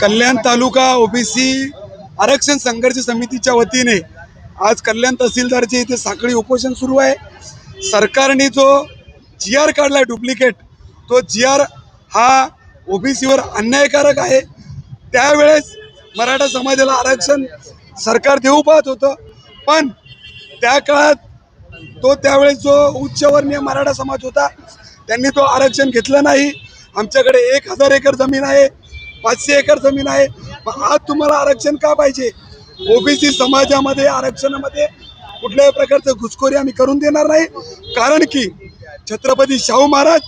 कल्याण तालुका OBC आरक्षण संघर्ष समितीच्या वतीने आज कल्याण तहसीलदारचे इथे साखळी उपोषण सुरू आहे. सरकारने जो जी आर काढला डुप्लिकेट तो जी आर हा ओबीसीवर अन्यायकारक आहे. त्यावेळेस मराठा समाजाला आरक्षण सरकार देऊ पाहत होतं. पण त्या काळात तो त्यावेळेस जो उच्चवर्णीय मराठा समाज होता त्यांनी तो आरक्षण घेतलं नाही. आमच्याकडे एक हजार एकर जमीन आहे पाचशे एकर जमीन आहे. आज तुम्हाला आरक्षण का पाहिजे? ओबीसी समाजामध्ये आरक्षणामध्ये कुठल्याही प्रकारचं घुसखोरी आम्ही करून देणार नाही. कारण की छत्रपती शाहू महाराज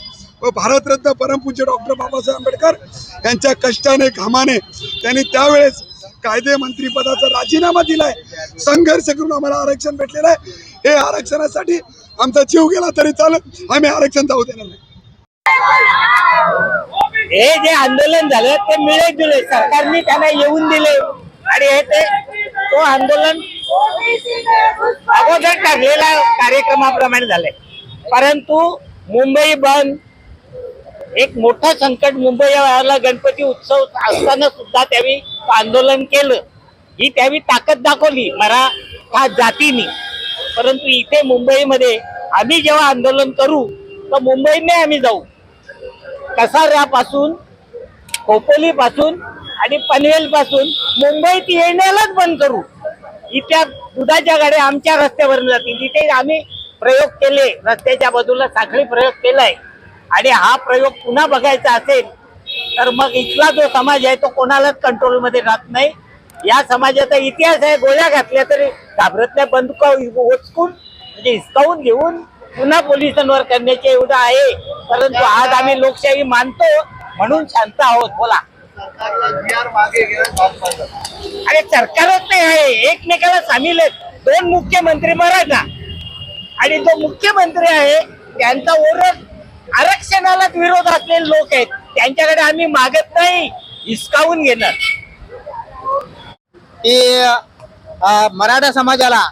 व भारतरत्न परमपूज्य डॉक्टर बाबासाहेब आंबेडकर यांच्या कष्टाने घामाने त्यांनी त्यावेळेस कायदे मंत्रीपदाचा राजीनामा दिलाय. संघर्ष करून आम्हाला आरक्षण भेटलेलं आहे. हे आरक्षणासाठी आमचा जीव गेला तरी चालत आम्ही आरक्षण जाऊ देणार नाही. हे जे आंदोलन झालं ते मिळे जुळे सरकारने त्यांना येऊन दिले. आणि हे ते तो आंदोलन अगोदर ठरलेल्या कार्यक्रमाप्रमाणे झाले. परंतु मुंबई बंद एक मोठं संकट मुंबईला गणपती उत्सव असताना सुद्धा त्यावेळी आंदोलन केलं. ही त्यावेळी ताकद दाखवली मराठा जातीनी. परंतु इथे मुंबईमध्ये आम्ही जेव्हा आंदोलन करू तर मुंबईने आम्ही जाऊ. कसाऱ्यापासून खोपोलीपासून आणि पनवेलपासून मुंबईत येण्यालाच बंद करू. इथल्या दुधाच्या गाड्या आमच्या रस्त्यावर जातील. इथे आम्ही प्रयोग केले. रस्त्याच्या बाजूला साखळी प्रयोग केलाय. आणि हा प्रयोग पुन्हा बघायचा असेल तर मग इथला जो समाज आहे तो कोणालाच कंट्रोलमध्ये राहत नाही. या समाजाचा इतिहास आहे गोळ्या घातल्या तरी घाबरत नाही. बंदुका उचकून म्हणजे हिसकावून घेऊन पुन्हा पोलिसांवर करण्याचे एवढं आहे. परंतु आज आम्ही लोकशाही मानतो. म्हणून शांत आहोत. बोला. अरे सरकारच नाही आहे. एकमेकाला सामील आहेत. दोन मुख्यमंत्री मराठा आणि जो मुख्यमंत्री आहे त्यांचा ओरड आरक्षणालाच विरोध असलेले लोक आहेत. त्यांच्याकडे आम्ही मागत नाही. हिसकावून घेणार. मराठा समाजाला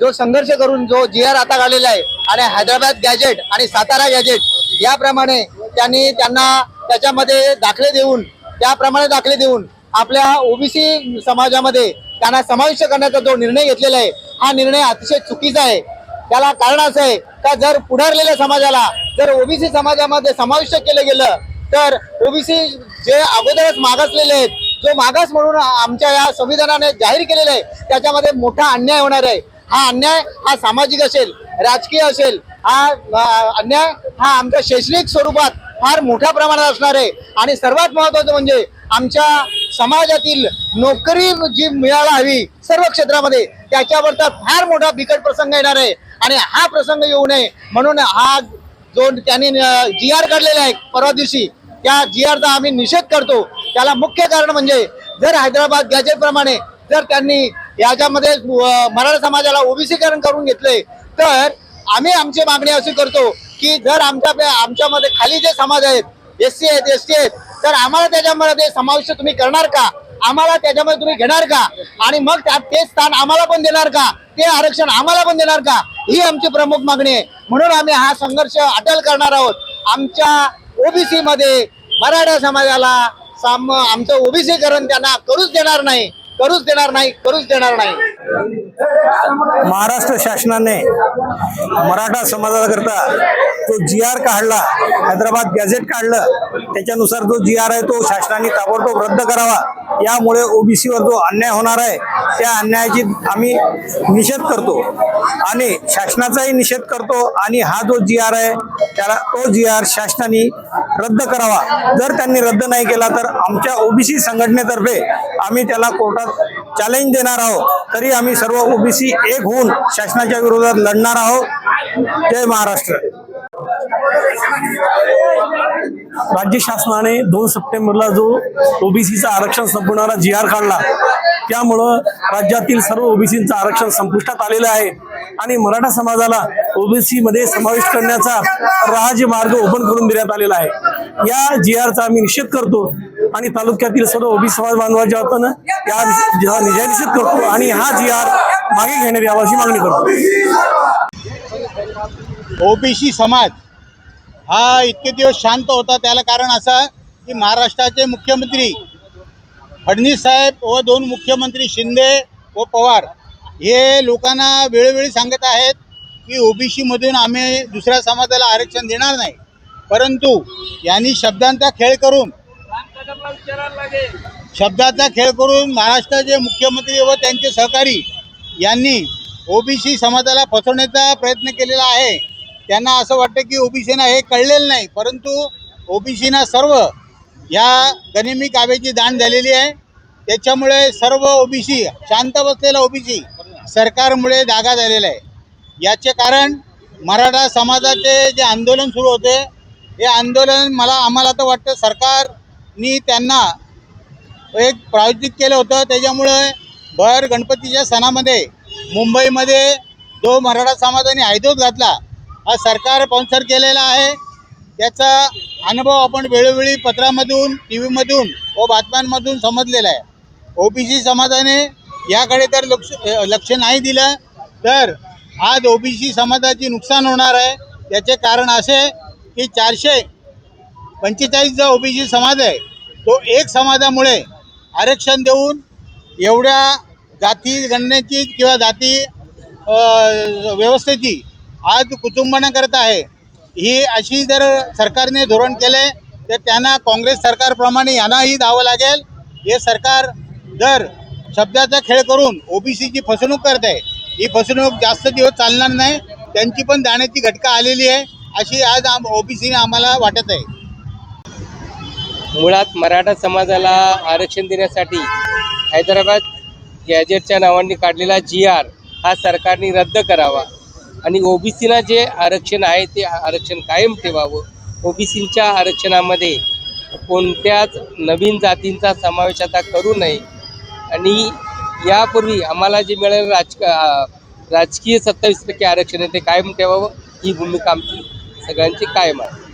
जो संघर्ष करून जो जी आर आता काढलेला आहे आणि हैदराबाद गॅजेट आणि सातारा गॅजेट याप्रमाणे त्यांनी त्यांना त्याच्यामध्ये दाखले देऊन त्याप्रमाणे दाखले देऊन आपल्या ओबीसी समाजामध्ये त्यांना समाविष्ट करण्याचा जो निर्णय घेतलेला आहे हा निर्णय अतिशय चुकीचा आहे. त्याला कारण असं आहे का जर पुढारलेल्या समाजाला जर ओबीसी समाजामध्ये समाविष्ट केलं गेलं तर ओबीसी जे अगोदरच मागासलेले आहेत जो मागास म्हणून आमच्या या संविधानाने जाहीर केलेला आहे त्याच्यामध्ये मोठा अन्याय होणार आहे. हा अन्याय हा सामाजिक असेल राजकीय असेल हा अन्याय हा आमच्या शैक्षणिक स्वरूपात फार मोठ्या प्रमाणात असणार आहे. आणि सर्वात महत्वाचं म्हणजे आमच्या समाजातील नोकरी जी मिळायला हवी सर्व क्षेत्रामध्ये त्याच्यावर तर फार मोठा बिकट प्रसंग येणार आहे. आणि हा प्रसंग येऊ नये. म्हणून हा जो त्यांनी जी आर काढलेला आहे परवा दिवशी त्या जी आरचा आम्ही निषेध करतो. त्याला मुख्य कारण म्हणजे जर हैदराबाद गॅजेटप्रमाणे जर त्यांनी याच्यामध्ये मराठा समाजाला ओबीसीकरण करून घेतले तर आम्ही आमची मागणी अशी करतो की जर आमच्या आमच्यामध्ये खाली जे समाज आहेत एस सी आहेत एस टी आहेत तर आम्हाला त्याच्यामध्ये समाविष्ट तुम्ही करणार का? आम्हाला त्याच्यामध्ये तुम्ही घेणार का? आणि मग त्यात ते स्थान आम्हाला पण देणार का? ते आरक्षण आम्हाला पण देणार का? ही आमची प्रमुख मागणी आहे. म्हणून आम्ही हा संघर्ष अटल करणार आहोत. आमच्या ओबीसी मध्ये मराठा समाजाला साम आमचं ओबीसीकरण त्यांना करूच देणार नाही. करूच देणार नाही करूच देणार नाही. महाराष्ट्र शासनाने मराठा समाजाकरता तो जी आर काढला हैदराबाद गॅझेट काढलं त्याच्यानुसार जो जी आर आहे तो शासनाने ताबडतोब रद्द करावा. यामुळे ओबीसीवर जो अन्याय होणार आहे त्या अन्यायाची आम्ही निषेध करतो. आणि शासनाचाही निषेध करतो आणि हा जो जी आर आहे त्याला तो जी आर शासनाने रद्द करावा. जर त्यांनी रद्द नाही केला तर आमच्या ओबीसी संघटनेतर्फे आम्ही त्याला कोर्टात चॅलेंज देणार आहोत. तरी आम्ही सर्व ओबीसी एक होऊन शासनाच्या विरोधात लढणार आहोत. जय महाराष्ट्र. राज्य शासनाने दोन सप्टेंबरला जो ओबीसीचा आरक्षण संपवणारा जी आर काढला त्यामुळं राज्यातील सर्व ओबीसीचं आरक्षण संपुष्टात आलेलं आहे. आणि मराठा समाजाला ओबीसी मध्ये समाविष्ट करण्याचा राजमार्ग ओपन करून देण्यात आलेला आहे. या जी आरचा आम्ही निषेध करतो आणि तालुक्यातील सर्व ओबीसी समाज बांधवाच्या वतीनं या या निषेध करतो आणि हा जी आर मागे घेण्यात यावा अशी मागणी करतो. ओबीसी समाज हा इतके दिवस शांत होता. त्याला कारण असं की महाराष्ट्राचे मुख्यमंत्री फडणवीस साहेब व दोन मुख्यमंत्री शिंदे व पवार हे लोकांना वेळोवेळी सांगत आहेत की ओबीसीमधून आम्ही दुसऱ्या समाजाला आरक्षण देणार नाही. परंतु यांनी शब्दांचा खेळ करून शब्दाचा खेळ करून महाराष्ट्राचे मुख्यमंत्री व त्यांचे सहकारी यांनी ओबीसी समाजाला फसवण्याचा प्रयत्न केलेला आहे. त्यांना असं वाटतं की ओबीसीना हे कळलेलं नाही परंतु ओबीसीना सर्व या गनिमी काव्याची दाण झालेली आहे. त्याच्यामुळे सर्व ओबीसी शांत बसलेला ओबीसी सरकारमुळे जागा झालेला आहे. याचे कारण मराठा समाजाचे जे आंदोलन सुरू होते हे आंदोलन मला आम्हाला तर वाटतं सरकारनी त्यांना एक प्रायोजित केलं होतं. त्याच्यामुळे भर गणपतीच्या सणामध्ये मुंबईमध्ये जो मराठा समाजाने हैदोस घातला हा सरकार स्पॉन्सर केलेला आहे. त्याचा अनुभव आपण वेळोवेळी पत्रामधून टी व्हीमधून व बातम्यांमधून समजलेला आहे. ओबीसी समाजाने याकडे तर लक्ष लक्ष नाही दिलं तर आज ओबीसी समाजाची नुकसान होणार आहे. याचे कारण असे की चारशे पंचेचाळीस जो ओबीसी समाज आहे तो एक समाजामुळे आरक्षण देऊन एवढ्या जाती गणनेची किंवा जाती व्यवस्थेची आज कुटुंबानं करत आहे. ही अशी जर सरकारने धोरण केले तर त्यांना काँग्रेस सरकारप्रमाणे यांनाही धावं लागेल. हे सरकार जर शब्दाचा खेळ करून ओबीसीची फसवणूक करत आहे ही फसवणूक जास्त दिवस चालणार नाही. त्यांची पण जाण्याची घटका आलेली आहे. अशी आज आम ओबीसीने आम्हाला वाटत आहे. मुळात मराठा समाजाला आरक्षण देण्यासाठी हैदराबाद गॅजेटच्या नावाने काढलेला जी आर हा सरकारने रद्द करावा. आणि ओबीसीला जे आरक्षण आहे ते आरक्षण कायम ठेवावं. ओबीसीच्या आरक्षणामध्ये कोणत्याच नवीन जातींचा समावेश आता करू नये. आणि यापूर्वी आम्हाला जे मिळालेलं राजक राजकीय सत्तावीस टक्के आरक्षण आहे ते कायम ठेवावं ही भूमिका आमची सगळ्यांची कायम आहे.